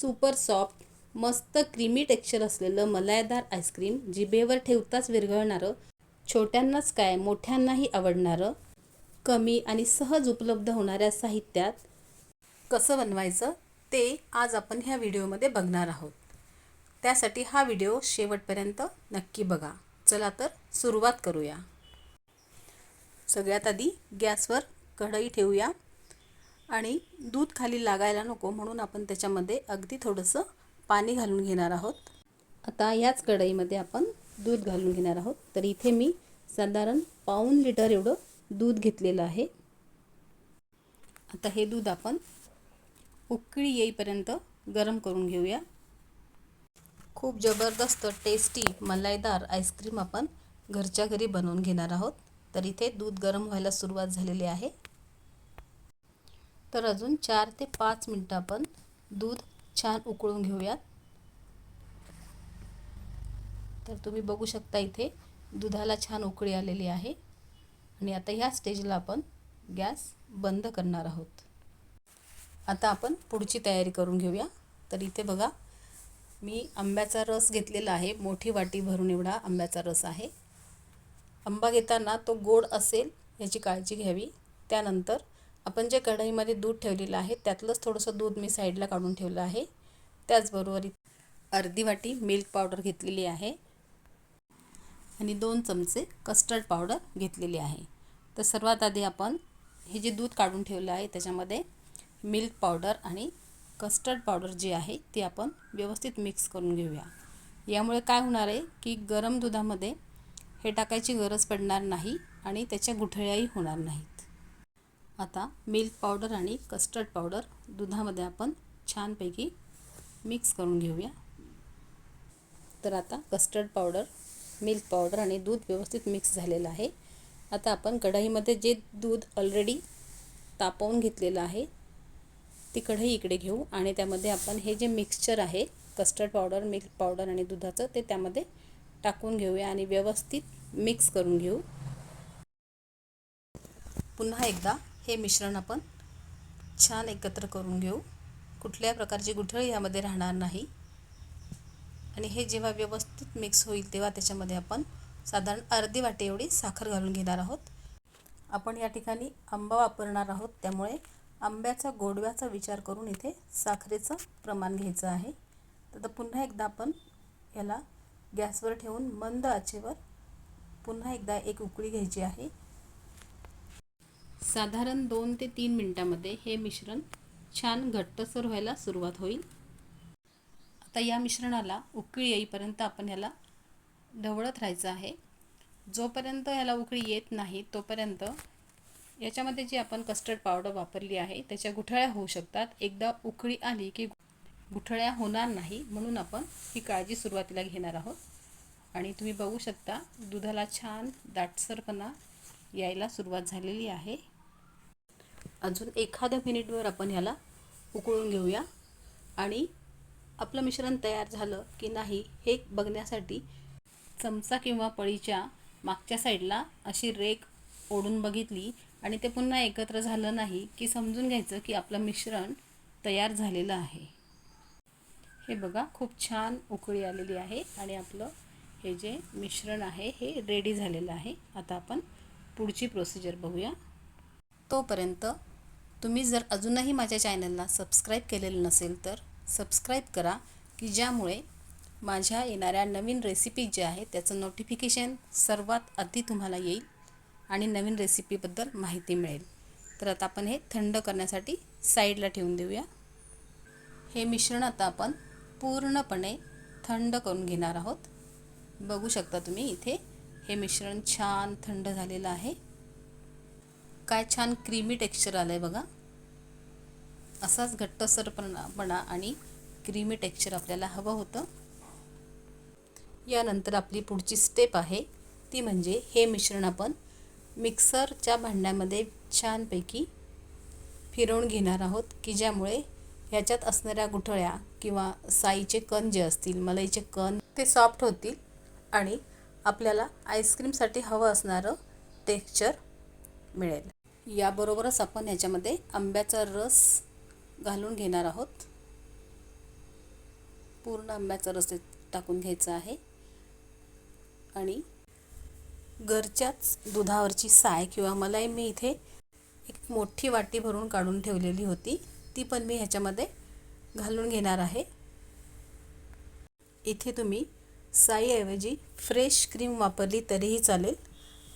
Super soft मस्त creamy texture असलेलं मलायदार आईस्क्रीम जिभेवर ठेवताच विरघळणारं छोट्यांनाच काय मोठ्यांनाही आवडणारं कमी आणि सहज उपलब्ध होणाऱ्या साहित्यात कसं बनवायचं ते आज आपण ह्या व्हिडिओमध्ये बघणार आहोत. त्यासाठी हा व्हिडिओ शेवटपर्यंत नक्की बघा. चला तर सुरुवात करूया. सगळ्यात आधी गॅसवर कढई ठेवूया. आणि दूध खाली लागायला नको म्हणून आपण त्याच्यामध्ये अगदी थोडंसं पाणी घालून घेणार आहोत. आता याच कढईमध्ये आपण दूध घालून घेणार आहोत. तर इथे मी साधारण पाऊन लिटर एवढं दूध घेतलेलं आहे. आता हे दूध आपण उकळी येईपर्यंत गरम करून घेऊया. खूप जबरदस्त टेस्टी मलाईदार आईस्क्रीम आपण घरच्या घरी बनवून घेणार आहोत. तर इथे दूध गरम व्हायला सुरुवात झालेली आहे. तर अजून चार ते पाच मिनटं आपण दूध छान उकळून घेऊयात. तर तुम्ही बघू शकता इथे दुधाला छान उकळी आलेली आहे. आणि आता ह्या स्टेजला आपण गॅस बंद करणार आहोत. आता आपण पुढची तयारी करून घेऊया. तर इथे बघा मी आंब्याचा रस घेतलेला आहे. मोठी वाटी भरून एवढा आंब्याचा रस आहे. आंबा घेताना तो गोड असेल याची काळजी घ्यावी. त्यानंतर आपण जे कढईमध्ये दूध ठेवलेलं आहे त्यातलंच थोडंसं दूध मी साईडला काढून ठेवलं आहे. त्याचबरोबर अर्धी वाटी मिल्क पावडर घेतलेली आहे आणि दोन चमचे कस्टर्ड पावडर घेतलेली आहे. तर सर्वात आधी आपण हे जे दूध काढून ठेवलं आहे त्याच्यामध्ये मिल्क पावडर आणि कस्टर्ड पावडर जी आहे ती आपण व्यवस्थित मिक्स करून घेऊया. यामुळे काय होणार आहे की गरम दुधामध्ये हे टाकायची गरज पडणार नाही आणि त्याच्या गुठळ्याही होणार नाहीत. आता मिल्क पावडर आणि कस्टर्ड पावडर दुधामध्ये आपण छानपैकी मिक्स करून घेऊया. तर आता कस्टर्ड पावडर मिल्क पावडर आणि दूध व्यवस्थित मिक्स झालेलं आहे. आता आपण कढईमध्ये जे दूध ऑलरेडी तापवून घेतलेलं आहे ती कढई इकडे घेऊ आणि त्यामध्ये आपण हे जे मिक्सचर आहे कस्टर्ड पावडर मिल्क पावडर आणि दुधाचं ते त्यामध्ये टाकून घेऊया आणि व्यवस्थित मिक्स करून घेऊ. पुन्हा एकदा हे मिश्रण आपण छान एकत्र करून घेऊ. कुठल्या प्रकारची गुठळी यामध्ये राहणार नाही. आणि हे जेव्हा व्यवस्थित मिक्स होईल तेव्हा त्याच्यामध्ये आपण साधारण अर्धी वाटी एवढी साखर घालून घेणार आहोत. आपण या ठिकाणी आंबा वापरणार आहोत. त्यामुळे आंब्याचा गोडव्याचा विचार करून इथे साखरेचं प्रमाण घ्यायचं आहे. तर पुन्हा एकदा आपण याला गॅसवर ठेवून मंद आचेवर पुन्हा एकदा एक उकळी घ्यायची आहे. साधारण दोन ते तीन मिनटामध्ये हे मिश्रण छान घट्टसर व्हायला सुरुवात होईल. आता या मिश्रणाला उकळी येईपर्यंत आपण ह्याला ढवळत राहायचं आहे. जोपर्यंत ह्याला उकळी येत नाही तोपर्यंत याच्यामध्ये जी आपण कस्टर्ड पावडर वापरली आहे त्याच्या गुठळ्या होऊ शकतात. एकदा उकळी आली की गुठळ्या होणार नाही म्हणून आपण ही काळजी सुरुवातीला घेणार आहोत. आणि तुम्ही बघू शकता दुधाला छान दाटसरपणा यायला सुरुवात झालेली आहे. अजून एखाद्या मिनिटवर आपण ह्याला उकळून घेऊया. आणि आपलं मिश्रण तयार झालं की नाही हे बघण्यासाठी चमचा किंवा पळीच्या मागच्या साईडला अशी रेक ओढून बघितली आणि ते पुन्हा एकत्र झालं नाही की समजून घ्यायचं की आपलं मिश्रण तयार झालेलं आहे. हे बघा खूप छान उकळी आलेली आहे आणि आपलं हे जे मिश्रण आहे हे रेडी झालेलं आहे. आता आपण पुढची प्रोसिजर बघूया. तोपर्यंत तुम्ही जर अजूनही माझ्या चॅनलला सबस्क्राईब केलेलं नसेल तर सबस्क्राईब करा की ज्यामुळे माझ्या येणाऱ्या नवीन रेसिपी ज्या आहेत त्याचं नोटिफिकेशन सर्वात आधी तुम्हाला येईल आणि नवीन रेसिपीबद्दल माहिती मिळेल. तर आता आपण हे थंड करण्यासाठी साईडला ठेवून देऊया. हे मिश्रण आता आपण पूर्णपणे थंड करून घेणार आहोत. बघू शकता तुम्ही इथे हे मिश्रण छान थंड झालेलं आहे. काय छान क्रीमी टेक्स्चर आलं आहे बघा. असाच घट्टसरपणापणा आणि क्रीमी टेक्स्चर आपल्याला हवं होतं. यानंतर आपली पुढची स्टेप आहे ती म्हणजे हे मिश्रण आपण मिक्सरच्या भांड्यामध्ये छानपैकी फिरवून घेणार आहोत की ज्यामुळे ह्याच्यात असणाऱ्या गुठळ्या किंवा साईचे कण जे असतील मलईचे कण ते सॉफ्ट होतील आणि आपल्याला आईस्क्रीमसाठी हवं असणारं टेक्स्चर मिळेल. याबरोबरच आपण ह्याच्यामध्ये आंब्याचा रस घालून घेणार आहोत. पूर्ण आंब्याचा रस टाकून घ्यायचा आहे. आणि घरच्याच दुधावरची साय किंवा मलाई मी इथे एक मोठी वाटी भरून काढून ठेवलेली होती. ती पण मी ह्याच्यामध्ये घालून घेणार आहे. इथे तुम्ही साईऐवजी फ्रेश क्रीम वापरली तरीही चालेल.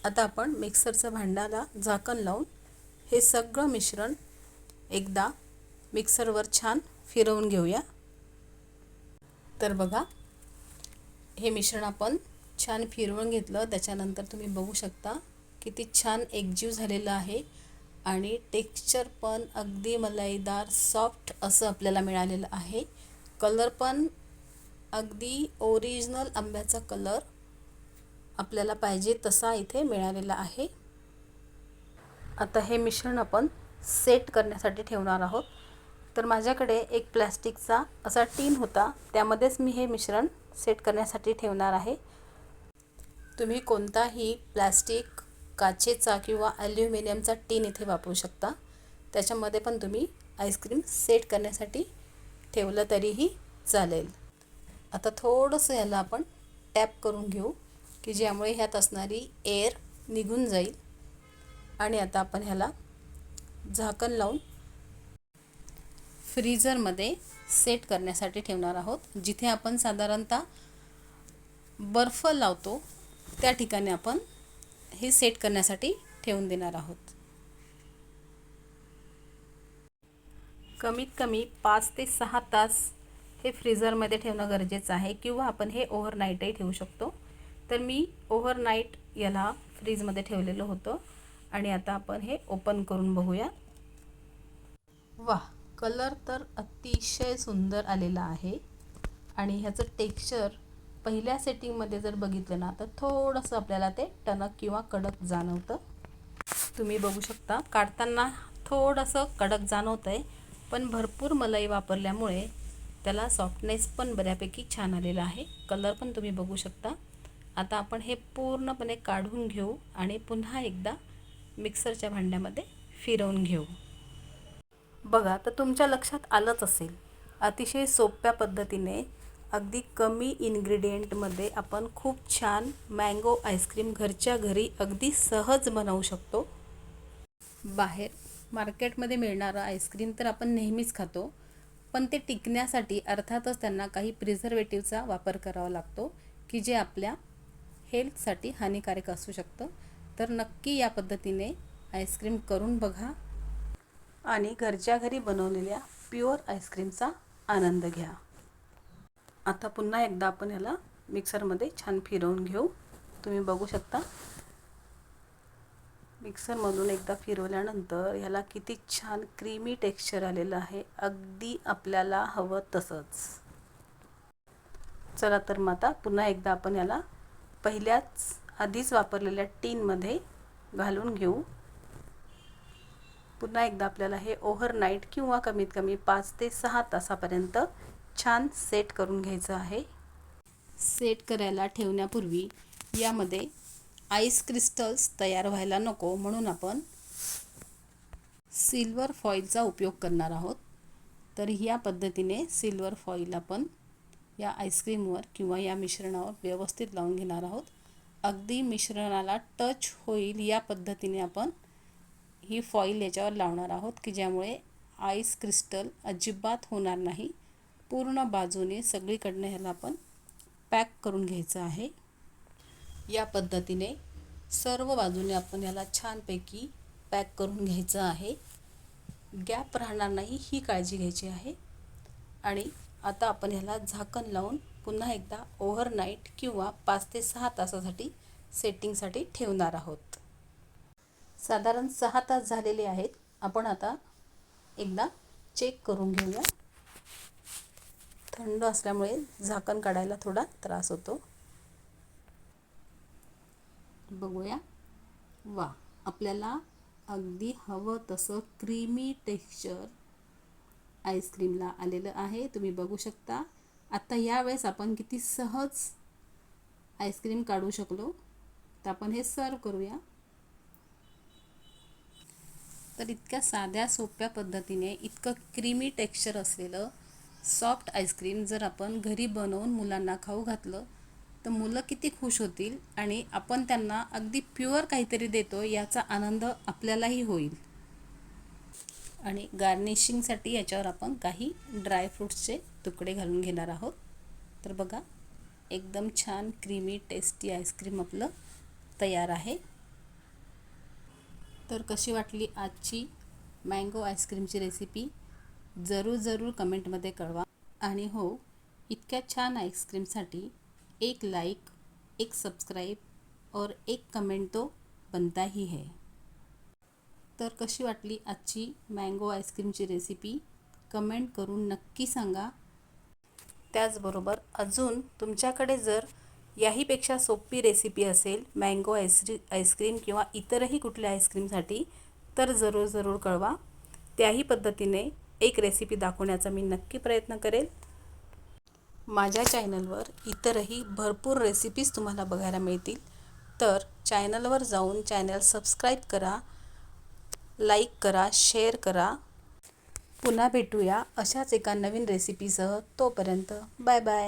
आता आपण मिक्सरचं भांड्याला झाकण लावून हे सगळं मिश्रण एकदा मिक्सरवर छान फिरवून घेऊया. तर बघा हे मिश्रण आपण छान फिरवून घेतलं. त्याच्यानंतर तुम्ही बघू शकता किती छान एकजीव झालेलं आहे आणि टेक्स्चर पण अगदी मलाईदार सॉफ्ट असं आपल्याला मिळालेलं आहे. कलर पण अगदी ओरिजिनल आंब्याचा कलर आपल्याला पाहिजे तसा इथे मिळालेला आहे. आता हे मिश्रण आपण सेट करण्यासाठी ठेवणार आहोत. तर माझ्याकडे एक प्लॅस्टिकचा असा टीन होता त्यामध्येच मी हे मिश्रण सेट करण्यासाठी ठेवणार आहे. तुम्ही कोणताही प्लॅस्टिक काचेचा किंवा ॲल्युमिनियमचा टीन इथे वापरू शकता. त्याच्यामध्ये पण तुम्ही आईस्क्रीम सेट करण्यासाठी ठेवलं तरीही चालेल. आता थोडंसं याला आपण टॅप करून घेऊ. की ज्यामुळे ह्यात असणारी एअर निघून जाईल. आणि आता आपण ह्याला झाकण लावून फ्रीजरमध्ये सेट करण्यासाठी ठेवणार आहोत. जिथे आपण साधारणतः बर्फ लावतो त्या ठिकाणी आपण हे सेट करण्यासाठी ठेवून देणार आहोत. कमीत कमी पाच ते सहा तास हे फ्रीजरमध्ये ठेवणं गरजेचं आहे किंवा आपण हे ओव्हरनाईटही ठेवू शकतो. तर मी ओव्हरनाईट याला फ्रीजमध्ये ठेवलेलं होतं. आणि आता आपण हे ओपन करून बघूया. वा कलर तर अतिशय सुंदर आलेला आहे. आणि ह्याचं टेक्स्चर पहिल्या सेटिंगमध्ये जर बघितलं ना तर थोडंसं आपल्याला ते टणक किंवा कडक जाणवतं. तुम्ही बघू शकता काढताना थोडंसं कडक जाणवतं आहे पण भरपूर मलाई वापरल्यामुळे त्याला सॉफ्टनेस पण बऱ्यापैकी छान आलेला आहे. कलर पण तुम्ही बघू शकता. आता आपण हे पूर्णपणे काढून घेऊ आणि पुन्हा एकदा मिक्सरच्या भांड्यामध्ये फिरवून घेऊ. बघा तर तुमच्या लक्षात आलंच असेल. अतिशय सोप्या पद्धतीने अगदी कमी इन्ग्रेडियंटमध्ये आपण खूप छान मँगो आईस्क्रीम घरच्या घरी अगदी सहज बनवू शकतो. बाहेर मार्केटमध्ये मिळणारं आईस्क्रीम तर आपण नेहमीच खातो पण ते टिकण्यासाठी अर्थातच त्यांना काही प्रिझर्वेटिव्हचा वापर करावा लागतो की जे आपल्या हेल्थसाठी हानिकारक असू शकतं. तर नक्की या पद्धतीने आईस्क्रीम करून बघा. आणि घरच्या घरी बनवलेल्या प्युअर आईस्क्रीमचा आनंद घ्या. आता पुन्हा एकदा आपण ह्याला मिक्सरमध्ये छान फिरवून घेऊ. तुम्ही बघू शकता. मिक्सरमधून एकदा फिरवल्यानंतर ह्याला किती छान क्रीमी टेक्स्चर आलेलं आहे. अगदी आपल्याला हवं तसंच. चला तर मग आता पुन्हा एकदा आपण याला पहिल्याच आधीच वापरलेल्या टीनमध्ये घालून घेऊ. पुन्हा एकदा आपल्याला हे ओव्हरनाईट किंवा कमीत कमी पाच ते सहा तासापर्यंत छान सेट करून घ्यायचं आहे. सेट करायला ठेवण्यापूर्वी यामध्ये आईस क्रिस्टल्स तयार व्हायला नको म्हणून आपण सिल्वर फॉईलचा उपयोग करणार आहोत. तर या पद्धतीने सिल्वर फॉईल आपण या आईस्क्रीमवर किंवा या मिश्रणावर व्यवस्थित लावून घेणार आहोत. अगदी मिश्रणाला टच होईल या पद्धतीने आपण ही फॉईल याच्यावर लावणार आहोत की ज्यामुळे आईस क्रिस्टल अजिबात होणार नाही. पूर्ण बाजूने सगळीकडनं ह्याला आपण पॅक करून घ्यायचं आहे. या पद्धतीने सर्व बाजूने आपण याला छानपैकी पॅक करून घ्यायचं आहे. गॅप राहणार नाही ही काळजी घ्यायची आहे. आणि आता आपण ह्याला झाकण लावून पुन्हा एकदा ओव्हरनाईट किंवा पाच ते सहा तासासाठी सेटिंगसाठी ठेवणार आहोत. साधारण सहा तास झालेले आहेत. आपण आता एकदा चेक करून घेऊया. थंड असल्यामुळे झाकण काढायला थोडा त्रास होतो. बघूया. वा आपल्याला अगदी हवं तसं क्रीमी टेक्स्चर आईस्क्रीमला आलेलं आहे. तुम्ही बघू शकता. आत्ता यावेळेस आपण किती सहज आईस्क्रीम काढू शकलो. तर आपण हे सर्व करूया. तर इतक्या साध्या सोप्या पद्धतीने इतकं क्रीमी टेक्स्चर असलेलं सॉफ्ट आईस्क्रीम जर आपण घरी बनवून मुलांना खाऊ घातलं तर मुलं किती खुश होतील आणि आपण त्यांना अगदी प्युअर काहीतरी देतो याचा आनंद आपल्यालाही होईल. आणि गार्निशिंगसाठी याच्यावर आपण काही ड्रायफ्रूट्सचे तुकडे घालून घेणार आहोत. तर बघा एकदम छान क्रीमी टेस्टी आईस्क्रीम आपलं तयार आहे. तर कशी वाटली आजची मँगो आईस्क्रीमची रेसिपी जरूर जरूर कमेंटमध्ये कळवा. आणि हो इतक्या छान आईस्क्रीमसाठी एक लाईक एक सबस्क्राईब और एक कमेंट तो बनता ही है. तर कशी वाटली आजची मँगो आईस्क्रीमची रेसिपी कमेंट करून नक्की सांगा. त्याचबरोबर अजून तुमच्याकडे जर याहीपेक्षा सोपी रेसिपी असेल मँगो आईस्क्री आईस्क्रीम किंवा इतरही कुठल्या आईस्क्रीमसाठी तर जरूर जरूर कळवा. त्याही पद्धतीने एक रेसिपी दाखवण्याचा मी नक्की प्रयत्न करेल. माझ्या चॅनलवर इतरही भरपूर रेसिपीज तुम्हाला बघायला मिळतील. तर चॅनलवर जाऊन चॅनल सबस्क्राईब करा. लाईक करा शेअर करा. पुन्हा भेटूया अशाच एका नवीन रेसिपीसह तोपर्यंत बाय बाय